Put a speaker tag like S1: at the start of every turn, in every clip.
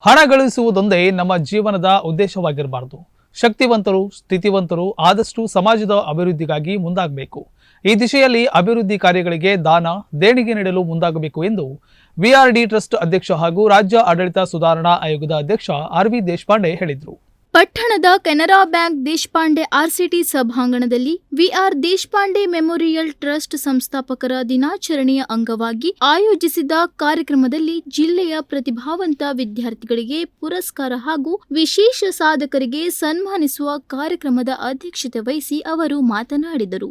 S1: ಹಣ ಗಳಿಸುವುದೊಂದೇ ನಮ್ಮ ಜೀವನದ ಉದ್ದೇಶವಾಗಿರಬಾರದು. ಶಕ್ತಿವಂತರು, ಸ್ಥಿತಿವಂತರು ಆದಷ್ಟು ಸಮಾಜದ ಅಭಿವೃದ್ಧಿಗಾಗಿ ಮುಂದಾಗಬೇಕು. ಈ ದಿಶೆಯಲ್ಲಿ ಅಭಿವೃದ್ಧಿ ಕಾರ್ಯಗಳಿಗೆ ದಾನ, ದೇಣಿಗೆ ನೀಡಲು ಮುಂದಾಗಬೇಕು ಎಂದು ವಿಆರ್ಡಿ ಟ್ರಸ್ಟ್ ಅಧ್ಯಕ್ಷ ಹಾಗೂ ರಾಜ್ಯ ಆಡಳಿತ ಸುಧಾರಣಾ ಆಯೋಗದ ಅಧ್ಯಕ್ಷ ಆರ್ ವಿ ದೇಶಪಾಂಡೆ ಹೇಳಿದರು.
S2: ಪಟ್ಟಣದ ಕೆನರಾ ಬ್ಯಾಂಕ್ ದೇಶಪಾಂಡೆ ಆರ್ಸಿಟಿ ಸಭಾಂಗಣದಲ್ಲಿ ವಿಆರ್ ದೇಶಪಾಂಡೆ ಮೆಮೋರಿಯಲ್ ಟ್ರಸ್ಟ್ ಸಂಸ್ಥಾಪಕರ ದಿನಾಚರಣೆಯ ಅಂಗವಾಗಿ ಆಯೋಜಿಸಿದ ಕಾರ್ಯಕ್ರಮದಲ್ಲಿ ಜಿಲ್ಲೆಯ ಪ್ರತಿಭಾವಂತ ವಿದ್ಯಾರ್ಥಿಗಳಿಗೆ ಪುರಸ್ಕಾರ ಹಾಗೂ ವಿಶೇಷ ಸಾಧಕರಿಗೆ ಸನ್ಮಾನಿಸುವ ಕಾರ್ಯಕ್ರಮದ ಅಧ್ಯಕ್ಷತೆ ವಹಿಸಿ ಅವರು ಮಾತನಾಡಿದರು.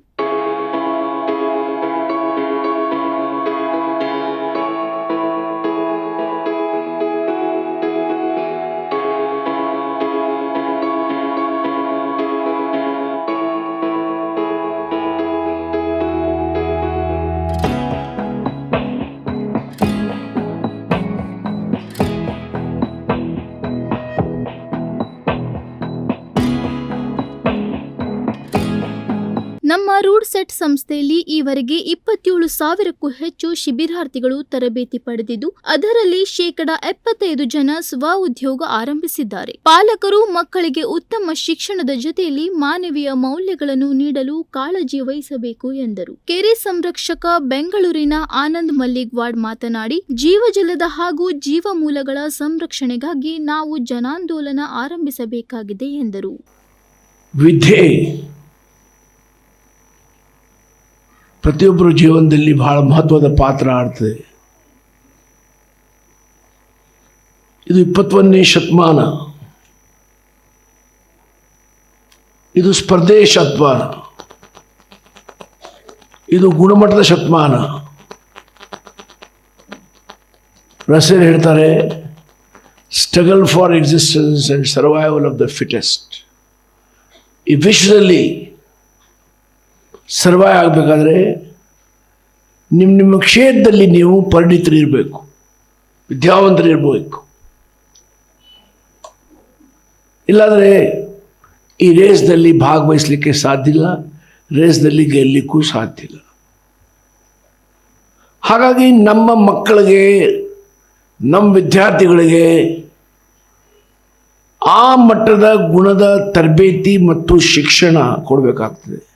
S2: ನಮ್ಮ ರೂಡ್ ಸೆಟ್ ಸಂಸ್ಥೆಯಲ್ಲಿ ಈವರೆಗೆ ಇಪ್ಪತ್ತೇಳು ಸಾವಿರಕ್ಕೂ ಹೆಚ್ಚು ಶಿಬಿರಾರ್ಥಿಗಳು ತರಬೇತಿ ಪಡೆದಿದ್ದು, ಅದರಲ್ಲಿ ಶೇಕಡ ಎಪ್ಪತ್ತೈದು ಜನ ಸ್ವ ಉದ್ಯೋಗ ಆರಂಭಿಸಿದ್ದಾರೆ. ಪಾಲಕರು ಮಕ್ಕಳಿಗೆ ಉತ್ತಮ ಶಿಕ್ಷಣದ ಜೊತೆಯಲ್ಲಿ ಮಾನವೀಯ ಮೌಲ್ಯಗಳನ್ನು ನೀಡಲು ಕಾಳಜಿ ವಹಿಸಬೇಕು ಎಂದರು. ಕೆರೆ ಸಂರಕ್ಷಕ ಬೆಂಗಳೂರಿನ ಆನಂದ್ ಮಲ್ಲಿಗ್ವಾಡ್ ಮಾತನಾಡಿ, ಜೀವಜಲದ ಹಾಗೂ ಜೀವಮೂಲಗಳ ಸಂರಕ್ಷಣೆಗಾಗಿ ನಾವು ಜನಾಂದೋಲನ ಆರಂಭಿಸಬೇಕಾಗಿದೆ ಎಂದರು
S3: ವಿದ್ಯೆ ಪ್ರತಿಯೊಬ್ಬರ ಜೀವನದಲ್ಲಿ ಬಹಳ ಮಹತ್ವದ ಪಾತ್ರ ಆಡ್ತದೆ. ಇದು ಇಪ್ಪತ್ತೊಂದನೇ ಶತಮಾನ. ಇದು ಸ್ಪರ್ಧೆ ಶತಮಾನ. ಇದು ಗುಣಮಟ್ಟದ ಶತಮಾನ. ರಸೇರ್ ಹೇಳ್ತಾರೆ struggle for existence and survival of the fittest ಈ ವಿಶ್ವದಲ್ಲಿ ಸರ್ವೈವ್ ಆಗಬೇಕಾದ್ರೆ ನಿಮ್ಮ ನಿಮ್ಮ ಕ್ಷೇತ್ರದಲ್ಲಿ ನೀವು ಪರಿಣಿತರಿರಬೇಕು, ವಿದ್ಯಾವಂತರಿರಬೇಕು. ಇಲ್ಲಾಂದರೆ ಈ ರೇಸ್ದಲ್ಲಿ ಭಾಗವಹಿಸಲಿಕ್ಕೆ ಸಾಧ್ಯ ಇಲ್ಲ ರೇಸ್ದಲ್ಲಿ ಗೆಲ್ಲಲಿಕ್ಕೂ ಸಾಧ್ಯ ಇಲ್ಲ. ಹಾಗಾಗಿ ನಮ್ಮ ಮಕ್ಕಳಿಗೆ, ನಮ್ಮ ವಿದ್ಯಾರ್ಥಿಗಳಿಗೆ ಆ ಮಟ್ಟದ ಗುಣದ ತರಬೇತಿ ಮತ್ತು ಶಿಕ್ಷಣ ಕೊಡಬೇಕಾಗ್ತದೆ.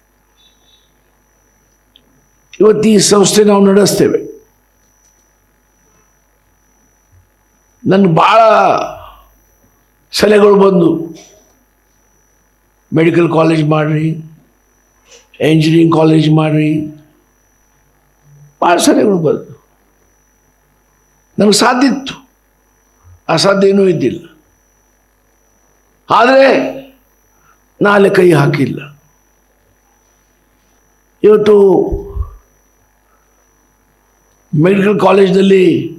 S3: ಇವತ್ತು ಈ ಸಂಸ್ಥೆ ನಾವು ನಡೆಸ್ತೇವೆ. ನನಗೆ ಭಾಳ ಸಲಹೆಗಳು ಬಂದು ಮೆಡಿಕಲ್ ಕಾಲೇಜ್ ಮಾಡಿರಿ ಇಂಜಿನಿಯರಿಂಗ್ ಕಾಲೇಜ್ ಮಾಡಿರಿ ಭಾಳ ಸಲಹೆಗಳು ಬಂದು. ನನಗೆ ಸಾಧ್ಯ ಇತ್ತು. ಅಸಾಧ್ಯ ಏನೂ ಇದ್ದಿಲ್ಲ. ಆದರೆ ನಾಳೆ ಕೈ ಹಾಕಿಲ್ಲ. ಇವತ್ತು ಮೆಡಿಕಲ್ ಕಾಲೇಜ್ನಲ್ಲಿ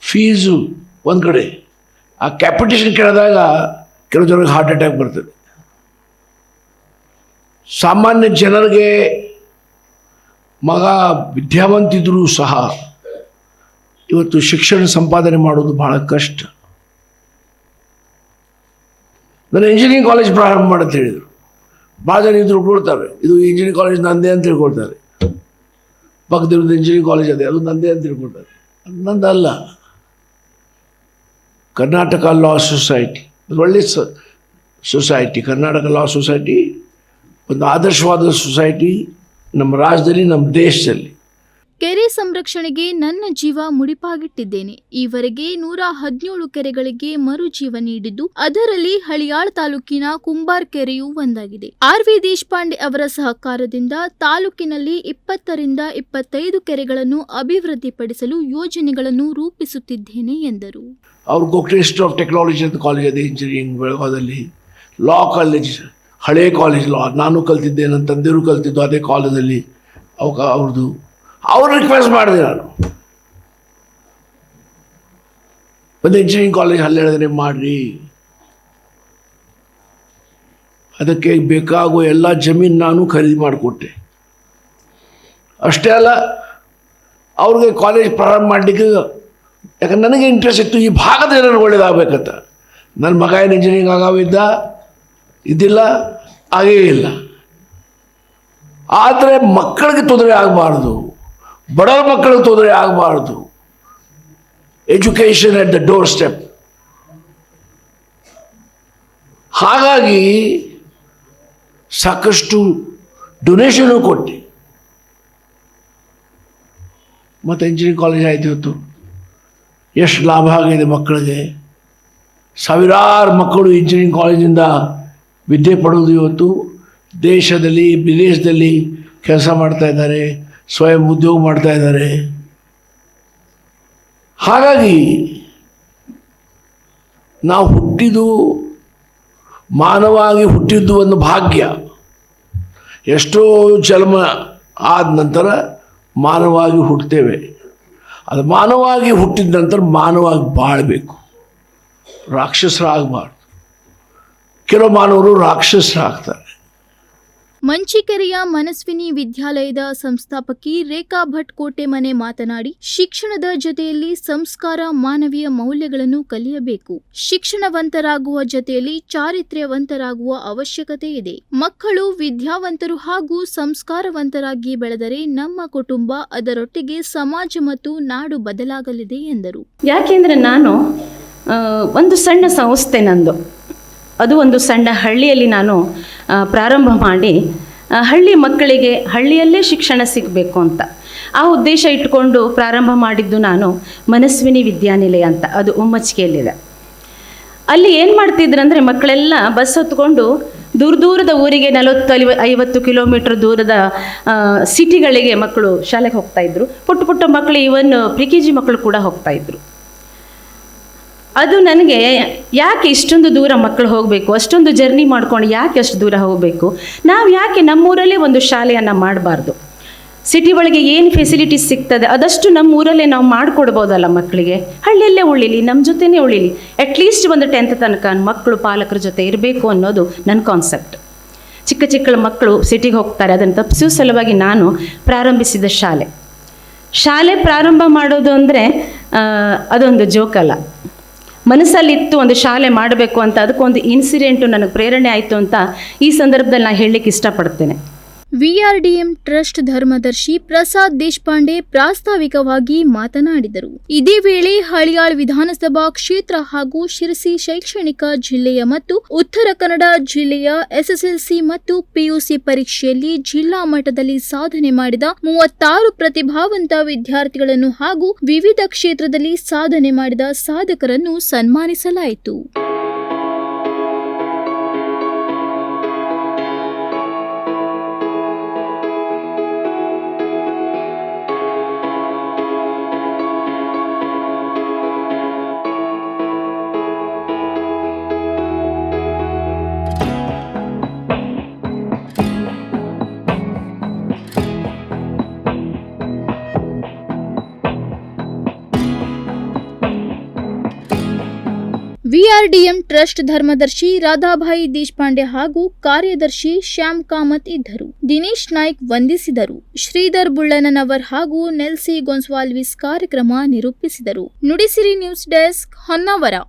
S3: ಫೀಸು ಒಂದು ಕಡೆ. ಆ ಕ್ಯಾಪಿಟೇಷನ್ ಕೇಳಿದಾಗ ಕೆಲವು ಜನರಿಗೆ ಹಾರ್ಟ್ ಅಟ್ಯಾಕ್ ಬರ್ತದೆ. ಸಾಮಾನ್ಯ ಜನರಿಗೆ ಮಗ ವಿದ್ಯಾವಂತಿದ್ರೂ ಸಹ ಇವತ್ತು ಶಿಕ್ಷಣ ಸಂಪಾದನೆ ಮಾಡೋದು ಬಹಳ ಕಷ್ಟ. ನಾನು ಇಂಜಿನಿಯರಿಂಗ್ ಕಾಲೇಜ್ ಪ್ರಾರಂಭ ಮಾಡಂತ ಹೇಳಿದರು. ಭಾಳ ಜನ ಇದು ಕೊಡ್ತಾರೆ. ಇದು ಇಂಜಿನಿಯರಿಂಗ್ ಕಾಲೇಜ್ ನಂದೇ ಅಂತ ತಿಳ್ಕೊಳ್ತಾರೆ ಪಕ್ಕದಿರೋದು ಇಂಜಿನಿಯರಿಂಗ್ ಕಾಲೇಜ್ ಅದೇ, ಅದು ನಂದೇ ಅಂತ ತಿಳ್ಕೊಳ್ತಾರೆ ಅದು ನಂದಲ್ಲ ಕರ್ನಾಟಕ ಲಾ ಸೊಸೈಟಿ ಅದು ಒಳ್ಳೆ ಸೊಸೈಟಿ ಕರ್ನಾಟಕ ಲಾ ಸೊಸೈಟಿ ಒಂದು ಆದರ್ಶವಾದ ಸೊಸೈಟಿ ನಮ್ಮ ರಾಜ್ಯದಲ್ಲಿ, ನಮ್ಮ ದೇಶದಲ್ಲಿ.
S2: ಕೆರೆ ಸಂರಕ್ಷಣೆಗೆ ನನ್ನ ಜೀವ ಮುಡಿಪಾಗಿಟ್ಟಿದ್ದೇನೆ. ಈವರೆಗೆ ನೂರ ಹದಿನೇಳು ಕೆರೆಗಳಿಗೆ ಮರುಜೀವ ನೀಡಿದ್ದು, ಅದರಲ್ಲಿ ಹಳಿಯಾಳ್ ತಾಲೂಕಿನ ಕುಂಬಾರ್ ಕೆರೆಯೂ ಒಂದಾಗಿದೆ. ಆರ್ ವಿ ದೇಶಪಾಂಡೆ ಅವರ ಸಹಕಾರದಿಂದ ತಾಲೂಕಿನಲ್ಲಿ ಇಪ್ಪತ್ತರಿಂದ ಇಪ್ಪತ್ತೈದು ಕೆರೆಗಳನ್ನು ಅಭಿವೃದ್ಧಿಪಡಿಸಲು ಯೋಜನೆಗಳನ್ನು ರೂಪಿಸುತ್ತಿದ್ದೇನೆ ಎಂದರು.
S3: ಅವ್ರ ಆಫ್ ಟೆಕ್ನಾಲಜಿ ಅಂತ ಕಾಲೇಜ್ ಇಂಜಿನಿಯರಿಂಗ್ ಲಾ ಕಾಲೇಜ್ ಹಳೆ ಕಾಲೇಜ್ ಲಾ ನಾನು ಕಲ್ತಿದ್ದೆ ನನ್ನ ತಂದೆಯವರು ಕಲ್ತಿದ್ದು ಅದೇ ಕಾಲೇಜಲ್ಲಿ ಅವ್ರದ್ದು ಅವ್ರು ರಿಕ್ವೆಸ್ಟ್ ಮಾಡಿದೆ ನಾನು. ಒಂದು ಇಂಜಿನಿಯರಿಂಗ್ ಕಾಲೇಜ್ ಅಲ್ಲಿ ಹೇಳಿದ್ರೆ ಮಾಡಿರಿ. ಅದಕ್ಕೆ ಬೇಕಾಗುವ ಎಲ್ಲ ಜಮೀನು ನಾನು ಖರೀದಿ ಮಾಡಿಕೊಟ್ಟೆ. ಅಷ್ಟೇ ಅಲ್ಲ, ಅವ್ರಿಗೆ ಕಾಲೇಜ್ ಪ್ರಾರಂಭ ಮಾಡಲಿಕ್ಕೆ ಯಾಕಂದ್ರೆ ನನಗೆ ಇಂಟ್ರೆಸ್ಟ್ ಇತ್ತು, ಈ ಭಾಗದ ಏನಾದ್ರು ಒಳ್ಳೇದಾಗಬೇಕಂತ. ನನ್ನ ಮಗ ಏನು ಇಂಜಿನಿಯರಿಂಗ್ ಆಗಾವಿದ್ದ ಇದ್ದಿಲ್ಲ ಆಗೇ ಇಲ್ಲ. ಆದರೆ ಮಕ್ಕಳಿಗೆ ತೊಂದರೆ ಆಗಬಾರ್ದು. ಬಡವರ ಮಕ್ಕಳು ತೊಂದರೆ ಆಗಬಾರ್ದು. Education at the doorstep ಹಾಗಾಗಿ ಸಾಕಷ್ಟು ಡೊನೇಷನು ಕೊಟ್ಟೆ. ಮತ್ತು ಇಂಜಿನಿಯರಿಂಗ್ ಕಾಲೇಜ್ ಆಯ್ತು ಇವತ್ತು. ಎಷ್ಟು ಲಾಭ ಆಗಿದೆ ಮಕ್ಕಳಿಗೆ. ಸಾವಿರಾರು ಮಕ್ಕಳು ಇಂಜಿನಿಯರಿಂಗ್ ಕಾಲೇಜಿಂದ ವಿದ್ಯೆ ಪಡೆದು ಇವತ್ತು ದೇಶದಲ್ಲಿ, ವಿದೇಶದಲ್ಲಿ ಕೆಲಸ ಮಾಡ್ತಾ ಇದ್ದಾರೆ. ಸ್ವಯಂ ಉದ್ಯೋಗ ಮಾಡ್ತಾ ಇದ್ದಾರೆ. ಹಾಗಾಗಿ ನಾವು ಹುಟ್ಟಿದ್ದು ಮಾನವಾಗಿ ಹುಟ್ಟಿದ್ದು ಒಂದು ಭಾಗ್ಯ. ಎಷ್ಟೋ ಜನ್ಮ ಆದ ನಂತರ ಮಾನವಾಗಿ ಹುಟ್ಟುತ್ತೇವೆ. ಅದು ಮಾನವಾಗಿ ಹುಟ್ಟಿದ ನಂತರ ಮಾನವಾಗಿ ಬಾಳಬೇಕು. ರಾಕ್ಷಸರಾಗಬಾರ್ದು. ಕೆಲವು ಮಾನವರು ರಾಕ್ಷಸರಾಗ್ತಾರೆ.
S2: ಮಂಚಿಕೆರೆಯ ಮನಸ್ವಿನಿ ವಿದ್ಯಾಲಯದ ಸಂಸ್ಥಾಪಕಿ ರೇಖಾ ಭಟ್ ಕೋಟೆಮನೆ ಮಾತನಾಡಿ, ಶಿಕ್ಷಣದ ಜೊತೆಯಲ್ಲಿ ಸಂಸ್ಕಾರ ಮಾನವೀಯ ಮೌಲ್ಯಗಳನ್ನು ಕಲಿಯಬೇಕು. ಶಿಕ್ಷಣವಂತರಾಗುವ ಜೊತೆಯಲ್ಲಿ ಚಾರಿತ್ರ್ಯವಂತರಾಗುವ ಅವಶ್ಯಕತೆ ಇದೆ. ಮಕ್ಕಳು ವಿದ್ಯಾವಂತರು ಹಾಗೂ ಸಂಸ್ಕಾರವಂತರಾಗಿ ಬೆಳೆದರೆ ನಮ್ಮ ಕುಟುಂಬ ಅದರೊಟ್ಟಿಗೆ ಸಮಾಜ ಮತ್ತು ನಾಡು ಬದಲಾಗಲಿದೆ ಎಂದರು.
S4: ಯಾಕೆಂದರೆ ನಾನು ಒಂದು ಸಣ್ಣ ಸಂಸ್ಥೆ ನಂದು. ಅದು ಒಂದು ಸಣ್ಣ ಹಳ್ಳಿಯಲ್ಲಿ ನಾನು ಪ್ರಾರಂಭ ಮಾಡಿ ಹಳ್ಳಿ ಮಕ್ಕಳಿಗೆ ಹಳ್ಳಿಯಲ್ಲೇ ಶಿಕ್ಷಣ ಸಿಗಬೇಕು ಅಂತ. ಆ ಉದ್ದೇಶ ಇಟ್ಕೊಂಡು ಪ್ರಾರಂಭ ಮಾಡಿದ್ದು ನಾನು ಮನಸ್ವಿನಿ ವಿದ್ಯಾನಿಲಯ ಅಂತ. ಅದು ಉಮ್ಮಚ್ಚಿಗೆಯಲ್ಲಿದೆ. ಅಲ್ಲಿ ಏನು ಮಾಡ್ತಿದ್ರಂದರೆ ಮಕ್ಕಳೆಲ್ಲ ಬಸ್ ಹೊತ್ಕೊಂಡು ದೂರ ದೂರದ ಊರಿಗೆ ನಲವತ್ತು ಐವ ಐವತ್ತು ಕಿಲೋಮೀಟ್ರ್ ದೂರದ ಸಿಟಿಗಳಿಗೆ ಮಕ್ಕಳು ಶಾಲೆಗೆ ಹೋಗ್ತಾ ಇದ್ರು. ಪುಟ್ಟ ಪುಟ್ಟ ಮಕ್ಕಳು ಇವನ್ ಪ್ರಿ ಕೆ ಜಿ ಮಕ್ಕಳು ಕೂಡ ಹೋಗ್ತಾ ಇದ್ರು. ಅದು ನನಗೆ ಯಾಕೆ ಇಷ್ಟೊಂದು ದೂರ ಮಕ್ಕಳು ಹೋಗಬೇಕು? ಅಷ್ಟೊಂದು ಜರ್ನಿ ಮಾಡ್ಕೊಂಡು ಯಾಕೆ ಅಷ್ಟು ದೂರ ಹೋಗಬೇಕು? ನಾವು ಯಾಕೆ ನಮ್ಮೂರಲ್ಲೇ ಒಂದು ಶಾಲೆಯನ್ನು ಮಾಡಬಾರ್ದು? ಸಿಟಿ ಒಳಗೆ ಏನು ಫೆಸಿಲಿಟೀಸ್ ಸಿಗ್ತದೆ, ಅದಷ್ಟು ನಮ್ಮ ಊರಲ್ಲೇ ನಾವು ಮಾಡಿಕೊಡ್ಬೋದಲ್ಲ ಮಕ್ಕಳಿಗೆ? ಹಳ್ಳಿಯಲ್ಲೇ ಉಳಿಲಿ ನಮ್ಮ ಜೊತೆನೇ ಉಳಿಲಿ. ಅಟ್ಲೀಸ್ಟ್ ಒಂದು ಟೆಂತ್ ತನಕ ಮಕ್ಕಳು, ಪಾಲಕರ ಜೊತೆ ಇರಬೇಕು ಅನ್ನೋದು ನನ್ನ ಕಾನ್ಸೆಪ್ಟ್ ಚಿಕ್ಕ ಚಿಕ್ಕ ಮಕ್ಕಳು ಸಿಟಿಗೆ ಹೋಗ್ತಾರೆ, ಅದನ್ನು ತಪ್ಪಿಸೋ ಸಲುವಾಗಿ ನಾನು ಪ್ರಾರಂಭಿಸಿದ ಶಾಲೆ. ಶಾಲೆ ಪ್ರಾರಂಭ ಮಾಡೋದು ಅಂದರೆ ಅದೊಂದು ಜೋಕಲ್ಲ ಮನಸ್ಸಲ್ಲಿತ್ತು ಒಂದು ಶಾಲೆ ಮಾಡಬೇಕು ಅಂತ, ಅದಕ್ಕೊಂದು ಇನ್ಸಿಡೆಂಟು ನನಗೆ ಪ್ರೇರಣೆ ಆಯಿತು ಅಂತ ಈ ಸಂದರ್ಭದಲ್ಲಿ ನಾನು ಹೇಳಲಿಕ್ಕೆ ಇಷ್ಟಪಡ್ತೇನೆ.
S2: ವಿಆರ್ಡಿಎಂ ಟ್ರಸ್ಟ್ ಧರ್ಮದರ್ಶಿ ಪ್ರಸಾದ್ ದೇಶಪಾಂಡೆ ಪ್ರಾಸ್ತಾವಿಕವಾಗಿ ಮಾತನಾಡಿದರು. ಇದೇ ವೇಳೆ ಹಳಿಯಾಳ್ ವಿಧಾನಸಭಾ ಕ್ಷೇತ್ರ ಹಾಗೂ ಶಿರಸಿ ಶೈಕ್ಷಣಿಕ ಜಿಲ್ಲೆಯ ಮತ್ತು ಉತ್ತರ ಕನ್ನಡ ಜಿಲ್ಲೆಯ ಎಸ್ಎಸ್ಎಲ್ಸಿ ಮತ್ತು ಪಿಯುಸಿ ಪರೀಕ್ಷೆಯಲ್ಲಿ ಜಿಲ್ಲಾ ಮಟ್ಟದಲ್ಲಿ ಸಾಧನೆ ಮಾಡಿದ ಮೂವತ್ತಾರು ಪ್ರತಿಭಾವಂತ ವಿದ್ಯಾರ್ಥಿಗಳನ್ನು ಹಾಗೂ ವಿವಿಧ ಕ್ಷೇತ್ರದಲ್ಲಿ ಸಾಧನೆ ಮಾಡಿದ ಸಾಧಕರನ್ನು ಸನ್ಮಾನಿಸಲಾಯಿತು. ವಿಆರ್ಡಿಎಂ ಟ್ರಸ್ಟ್ ಧರ್ಮದರ್ಶಿ ರಾಧಾಬಾಯಿ ದೇಶಪಾಂಡೆ ಹಾಗೂ ಕಾರ್ಯದರ್ಶಿ ಶ್ಯಾಮ್ ಕಾಮತ್ ಇದ್ದರು. ದಿನೇಶ್ ನಾಯ್ಕ್ ವಂದಿಸಿದರು. ಶ್ರೀಧರ್ ಬುಳ್ಳನವರ್ ಹಾಗೂ ನೆಲ್ಸಿ ಗೊನ್ಸ್ವಾಲ್ವಿಸ್ ಕಾರ್ಯಕ್ರಮ ನಿರೂಪಿಸಿದರು. Nudisiri news desk Honnavar.